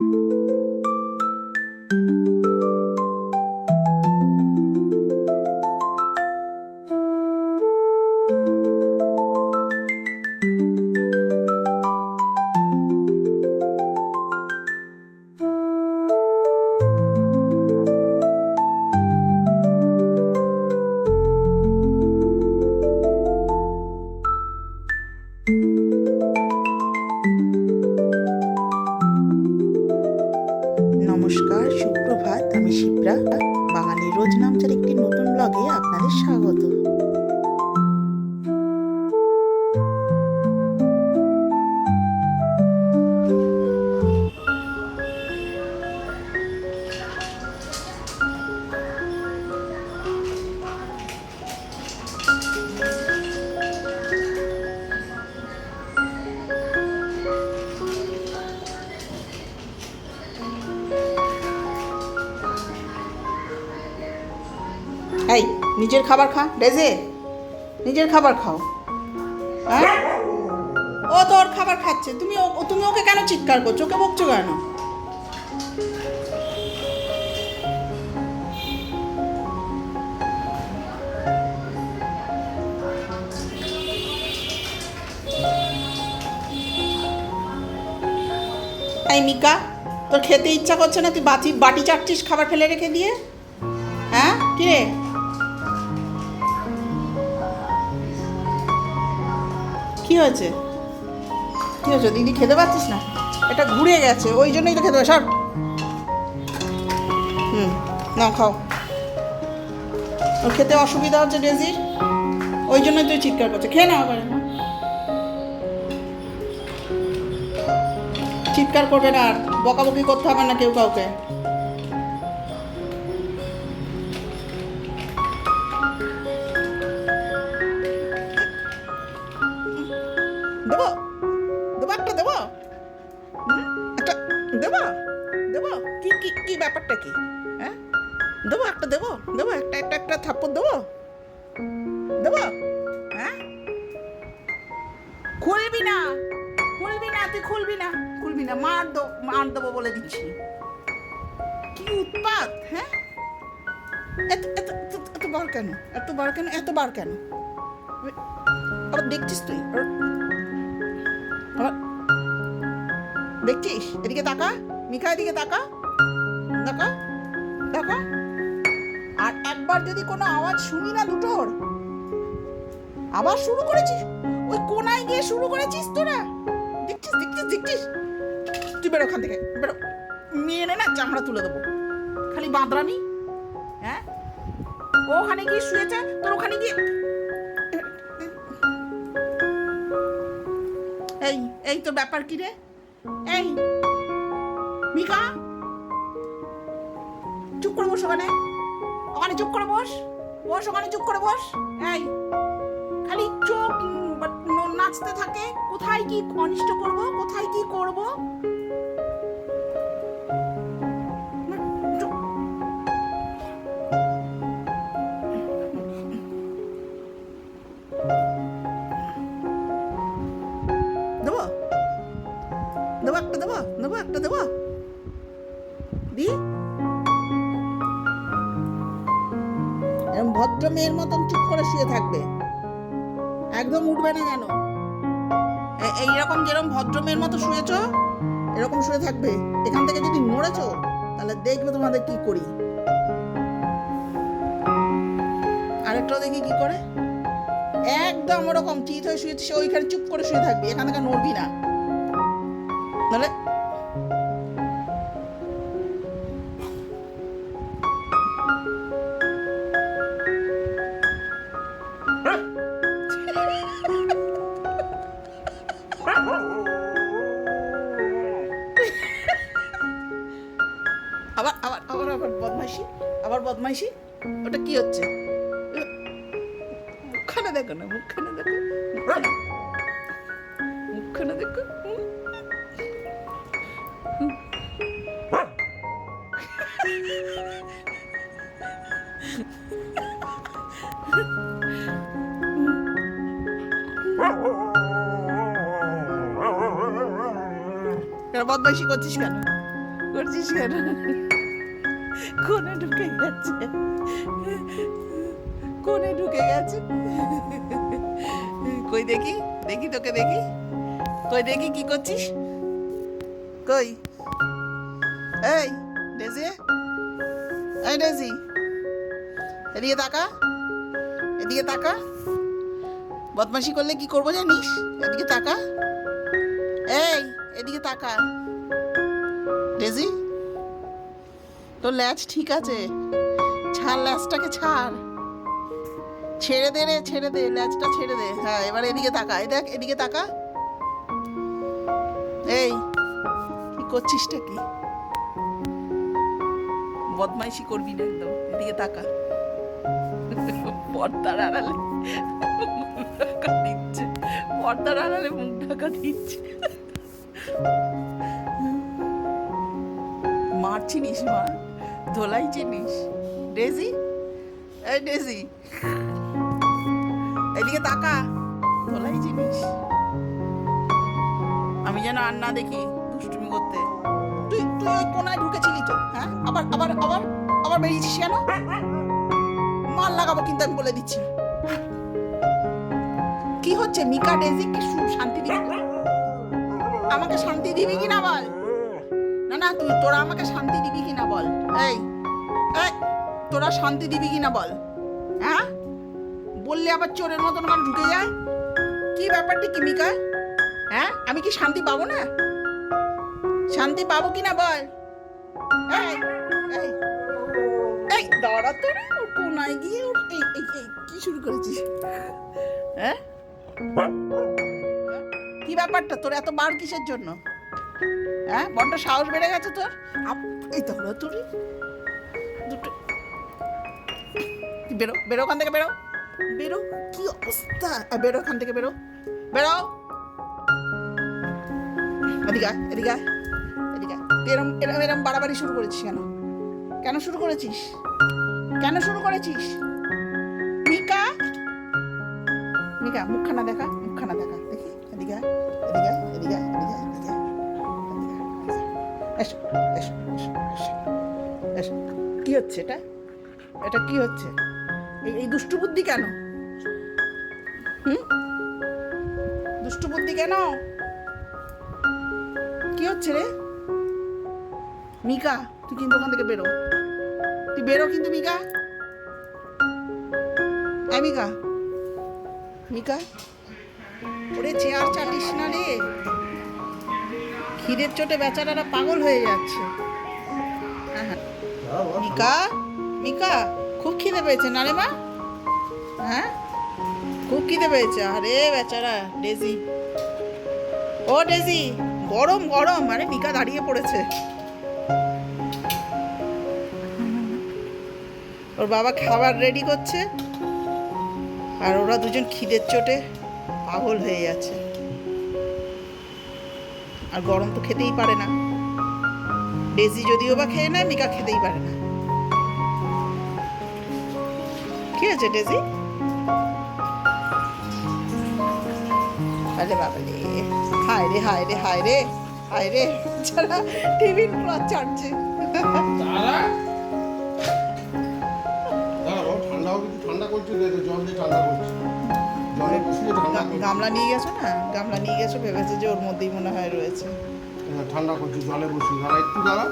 Música নমস্কার সুপ্রভাত আমি শিপ্রা বাঙালি রোজ নামচার একটি নতুন ব্লগে আপনাদের স্বাগত। এই, নিজের খাবার খা, ডেজে। নিজের খাবার খাও। হ্যাঁ? ও তো ওর খাবার খাচ্ছে। তুমি তুমি ওকে কেন চিৎকার করছ? ওকে বকছো কেন? মিকা, তোর খেতে ইচ্ছা করছে না তুই বাতি বাটি চাটছিস খাবার ফেলে রেখে দিয়ে? হ্যাঁ? কি কি হয়েছে? কি হয়েছে? দিদি খেতে পাচ্ছিস না? এটা ঘুরে গেছে, ওই জন্যই তো খেতে পারে সর। হুম না খাও। ওর খেতে অসুবিধা হচ্ছে ডেজির। ওই জন্যই তুই চিৎকার করছে খেয়ে নাও আবার চিৎকার করবে না আর, বকাবকি করতে হবে না কেউ কাউকে। ব্যাপারটা কি? হ্যাঁ? দেবো একটা দেবো? দেবো একটা একটা একটা থাপ্পড় দেবো? দেবো? হ্যাঁ? খুলবি না খুলবি না, তুই খুলবি না। খুলবি না, মার দেবো মার দেবো বলে দিচ্ছি। কি উৎপাত হ্যাঁ? এত এত, এত- বার কেন? এত বার কেন? এত বার কেন? আবার দেখছিস তুই? দেখছিস? এদিকে তাকা মিকা এদিকে তাকা। তাকা তাকা আর একবার যদি কোনো আওয়াজ শুনি না দুটোর, আবার শুরু করেছিস? ওই কোনায় গিয়ে শুরু করেছিস তোরা? দেখছিস দেখছিস দেখছিস? তুই বেরো ওখান থেকে, বেরো। মেয়ে নে না চামড়া তুলে দেবো। খালি বাঁদরামি হ্যাঁ? ওখানে গিয়ে শুয়েছে, তোর ওখানে গিয়ে এই এই তো ব্যাপার কি রে? এই, মিকা? করে বস ওখানে। ওখানে চুপ করে বস। বস, ওখানে চুপ করে বস। এই, খালি চোখ নাচতে থাকে। কোথায় কি অনিষ্ট করব, কোথায় কি করব? একদম উঠবে না কেন? এইরকম যেরকম ভদ্র মেয়ের মতো শুয়েছ, এরকম শুয়ে থাকবে। এখান থেকে যদি নড়েছো তাহলে দেখবে তোমাদের কি করি। আরেকটাও দেখি কি করে। একদম ওরকম, চিত হয়ে শুয়েছে সে ওইখানে চুপ করে শুয়ে থাকবি, এখান থেকে নড়বি না। নাহলে আবার আবার বদমাইশি? আবার বদমাইশি? ওটা কি হচ্ছে? মুখখানে দেখো না, মুখখানে দেখো। মুখখানে দেখো। বদমাইশি করছিস কেন? করছিস কেন? কোনে ঢুকে গেছে। কোনে ঢুকে গেছে। কই দেখি? দেখি তোকে দেখি। কই দেখি কি করছিস? কই? এই, ডেজি। এই ডেজি। এদিকে তাকা। এদিকে তাকা। বদমাশি করলে কি করব জানিস? এদিকে তাকা। এই, এদিকে তাকা। ডেজি? তোর ল্যাচ ঠিক আছে। ছাড় ল্যাচটাকে, ছাড়। ছেড়ে দে রে, ছেড়ে দে, ল্যাচটা ছেড়ে দে। হ্যাঁ এবার এদিকে তাকা, এই দেখ, এদিকে তাকা। এই, কি করছিসটা কি? বদমাইশি করবি না একদম, এদিকে তাকা। পর্দার আড়ালে দিচ্ছে, পর্দার আড়ালে মুখ ঢাকা দিচ্ছে। মার চিনিস মার ধোলাই চিনিস ডেজি? এই ডেজি। এদিকে তাকা, ধোলাই চিনিস আমি যেন আর না দেখি দুষ্টুমি করতে। তুই তুই ওই কোনায় ঢুকেছিলি তো হ্যাঁ? আবার আবার আবার আবার বেরিয়েছিস কেন? মাল লাগাবো কিন্তু আমি বলে দিচ্ছি। কি হচ্ছে, মিকা, ডেজি, কি শান্তি দিবি? আমাকে শান্তি দিবি কি না বল না তুই তোরা আমাকে শান্তি দিবি কি না বল? এই এই তোরা শান্তি দিবি কি না বল? হ্যাঁ? বললে আবার চোরের মতন আমার ঢুকে যায়? কি ব্যাপারটি কি মিকা? হ্যাঁ আমি কি শান্তি পাবো না? শান্তি পাবো কি না বল? এই এই এই দাঁড়া তো রে কোনায় গিয়ে এই এই এই কি শুরু করেছিস? হ্যাঁ? কি ব্যাপারটা তোর এত বার কিসের জন্য? হ্যাঁ বড্ড সাহস বেড়ে গেছে তোর? এই তো হলো তোর দুটো। বেরো বেরো ওখান থেকে, বেরো। বেরো? কি অবস্থা? বেরো ওখান থেকে, বেরো। বেরো। এদিকে এদিকে এদিকে এরম এরম এরম বাড়াবাড়ি শুরু করেছিস কেন? কেন শুরু করেছিস? কেন শুরু করেছিস? মিকা? মিকা, মুখখানা দেখা মুখখানা দেখা। হচ্ছে এটা? এটা কি হচ্ছে? এই দুষ্টু বুদ্ধি কেন? হুম? দুষ্টু বুদ্ধি কেন? কি হচ্ছে রে? মিকা, তুই কিন্তু ওখান থেকে বেরো। তুই বেরো কিন্তু মিকা। হ্যাঁ মিকা। মিকা, ওরে চেয়ার চালিস না রে। খিদের চোটে বেচারারা পাগল হয়ে যাচ্ছে। মিকা? মিকা, খুব খিদে পেয়েছে, না রে মা? হ্যাঁ? খুব খিদে পেয়েছে, আরে বেচারা, ডেজি। ও ডেজি, গরম গরম, আরে মিকা দাঁড়িয়ে পড়েছে। ওর বাবা খাবার রেডি করছে, আর ওরা দুজন খিদের চোটে পাগল হয়ে যাচ্ছে। আর গরম তো খেতেই পারে না। ডেজি যদিও বা খেয়ে নেয় মিকা খেতেই পারে না। কি আছে ডেজি? আরে বাবালে হায় রে হায় রে হায় রে হায় রে যারা টিভির ক্লথ করছে। গামলা নিয়ে গেছো না? গামলা নিয়ে গেছো ভেবেছে যে ওর মধ্যেই মনে হয় রয়েছে। ঠান্ডা করছে জলে বসিয়ে দাঁড়া একটু দাঁড়া।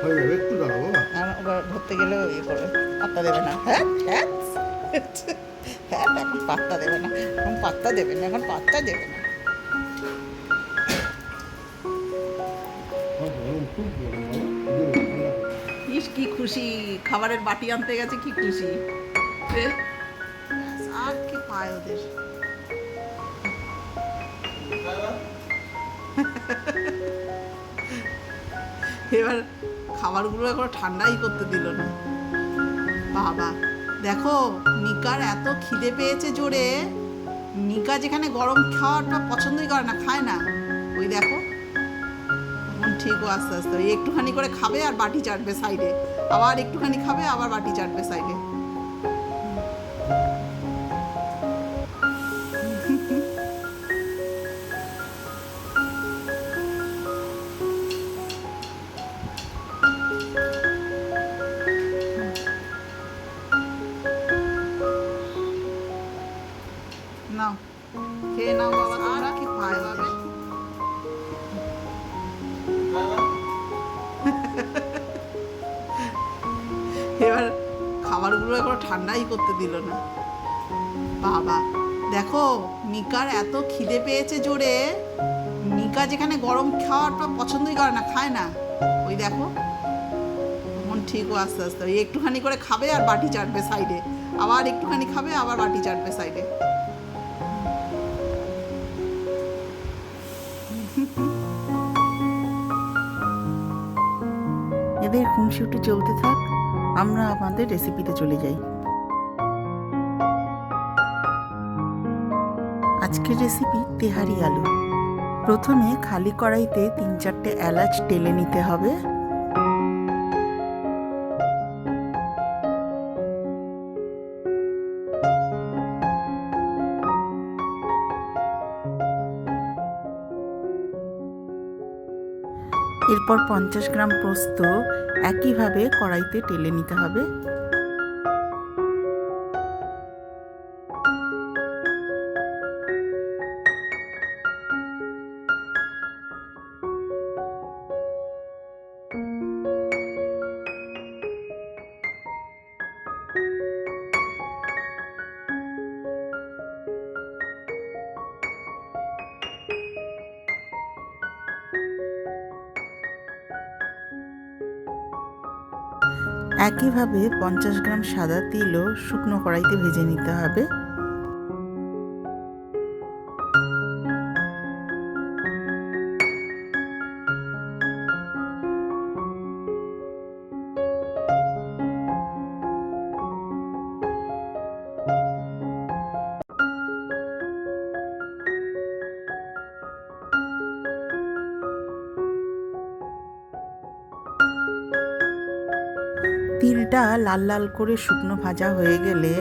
হয়ে যাবে একটু দাঁড়া বাবা আর ওবার ধরতে গেলেও ইয়ে করবে পাত্তা দেবে না। হ্যাঁ হ্যাঁ। হ্যাঁ এখন পাত্তা দেবে না। এখন পাত্তা দেবে না এখন পাত্তা দেবে না। করছে। ইস কি খুশি। খাবারের বাটি আনতে গেছে কি খুশি। আর কি পায় ওদের? এবার খাবারগুলো এখন ঠান্ডাই করতে দিল না। বাবা, দেখো, নিকার এত খিদে পেয়েছে জোরে। নিকা যেখানে গরম খাওয়াটা পছন্দই করে না, খায় না। ওই দেখো ঠিক আস্তে আস্তে, ওই একটুখানি করে খাবে আর বাটি চাটবে সাইডে আবার একটুখানি খাবে, আবার বাটি চাটবে সাইডে নাও খেয়ে নাও এবার খাবারগুলো একবার ঠান্ডাই করতে দিল না। বাবা দেখো নিকার এত খিদে পেয়েছে জোরে। নিকা যেখানে গরম খাওয়াটা পছন্দই করে না খায় না। ওই দেখো মন ঠিকও আস্তে আস্তে। একটুখানি করে খাবে আর বাটি চাটবে সাইডে আবার একটুখানি খাবে আবার বাটি চাটবে সাইডে এদের খুনসুটি চলতে থাক, আমরা আমাদের রেসিপিতে চলে যাই। আজকের রেসিপি তেহারি আলু। প্রথমে খালি কড়াইতে তিন চারটে এলাচ টেলে নিতে হবে। এরপর পঞ্চাশ গ্রাম পোস্ত একইভাবে কড়াইতে টেলে নিতে হবে। একইভাবে পঞ্চাশ গ্রাম সাদা তিলও শুকনো কড়াইতে ভেজে নিতে হবে। তিলটা লাল লাল করে শুকনো ভাজা হয়ে গেলে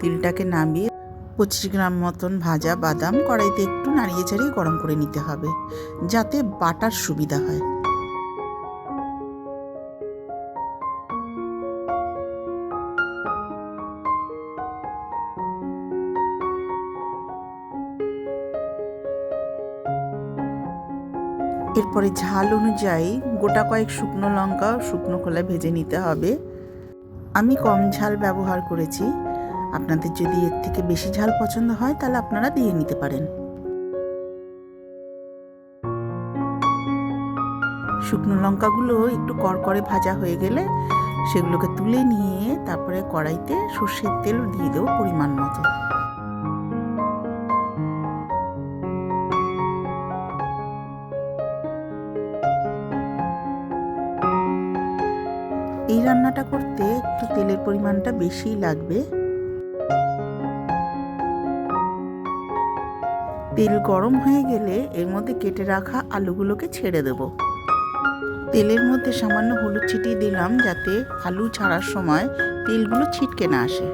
তিলটাকে নামিয়ে পঁচিশ গ্রাম মতন ভাজা বাদাম কড়াইতে একটু নাড়িয়ে চাড়িয়ে গরম করে নিতে হবে, যাতে বাটার সুবিধা হয়। এরপরে ঝাল অনুযায়ী গোটা কয়েক শুকনো লঙ্কা শুকনো খোলায় ভেজে নিতে হবে। আমি কম ঝাল ব্যবহার করেছি। আপনাদের যদি এর থেকে বেশি ঝাল পছন্দ হয়, তাহলে আপনারা দিয়ে নিতে পারেন। শুকনো লঙ্কাগুলো একটু কড়কড়ে ভাজা হয়ে গেলে, সেগুলোকে তুলে নিয়ে তারপরে কড়াইতে সর্ষের তেল দিয়ে দেবো পরিমাণ মতো। রান্নাটা করতে একটু তেলের পরিমাণটা বেশি লাগবে। তেল গরম হয়ে গেলে এর মধ্যে কেটে রাখা আলুগুলোকে ছেড়ে দেব। তেলের মধ্যে সামান্য হলুদ ছিটিয়ে দিলাম যাতে আলু ছাড়ার সময় তেলগুলো ছিটকে না আসে।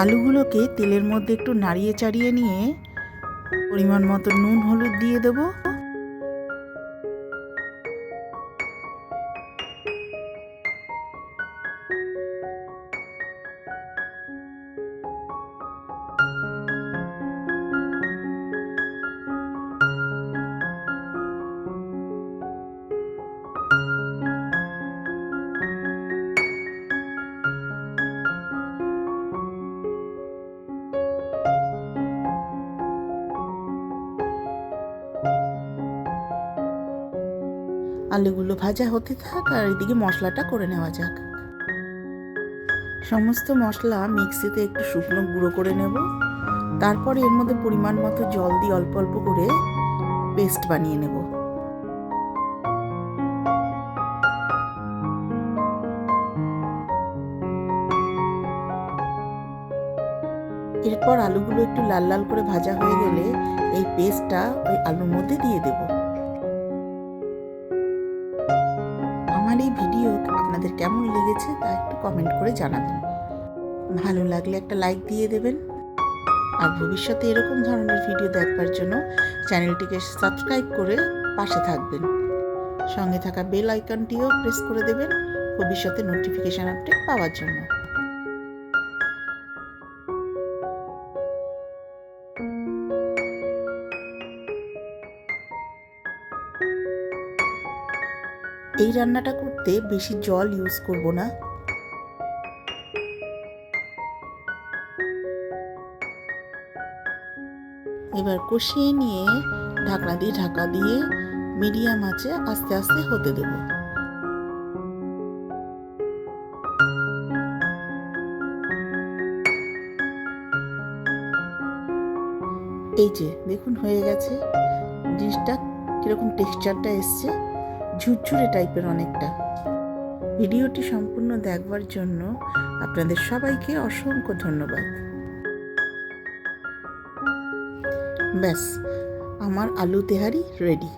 আলুগুলোকে তেলের মধ্যে একটু নাড়িয়ে চাড়িয়ে নিয়ে পরিমাণ মতো নুন হলুদ দিয়ে দেবো। আলুগুলো ভাজা হতে থাক আর এদিকে মশলাটা করে নেওয়া যাক। সমস্ত মশলা মিক্সিতে একটু শুকনো গুঁড়ো করে নেব। তারপর এর মধ্যে পরিমাণ মতো জল দিয়ে অল্প অল্প করে পেস্ট বানিয়ে নেব। এরপর আলুগুলো একটু লাল লাল করে ভাজা হয়ে গেলে এই পেস্টটা ওই আলুর মধ্যে দিয়ে দেবো। কেমন লেগেছে তা একটু কমেন্ট করে জানাবেন। ভালো লাগলে একটা লাইক দিয়ে দেবেন। আর ভবিষ্যতে এরকম ধরনের ভিডিও দেখবার জন্য চ্যানেলটিকে সাবস্ক্রাইব করে পাশে থাকবেন। সঙ্গে থাকা বেল আইকনটিও প্রেস করে দেবেন ভবিষ্যতে নোটিফিকেশান আপডেট পাওয়ার জন্য। এই রান্নাটা করতে বেশি জল ইউজ করব না। এবার কষিয়ে নিয়ে ঢাকনা দিয়ে ঢাকা দিয়ে মিডিয়াম আঁচে আস্তে আস্তে হতে দেব। এই যে দেখুন হয়ে গেছে। জিনিসটা কীরকম টেক্সচারটা এসছে, ঝুরঝুরে টাইপের অনেকটা। ভিডিওটি সম্পূর্ণ দেখবার জন্য আপনাদের সবাইকে অসংখ্য ধন্যবাদ। ব্যাস আমার আলু তেহারি রেডি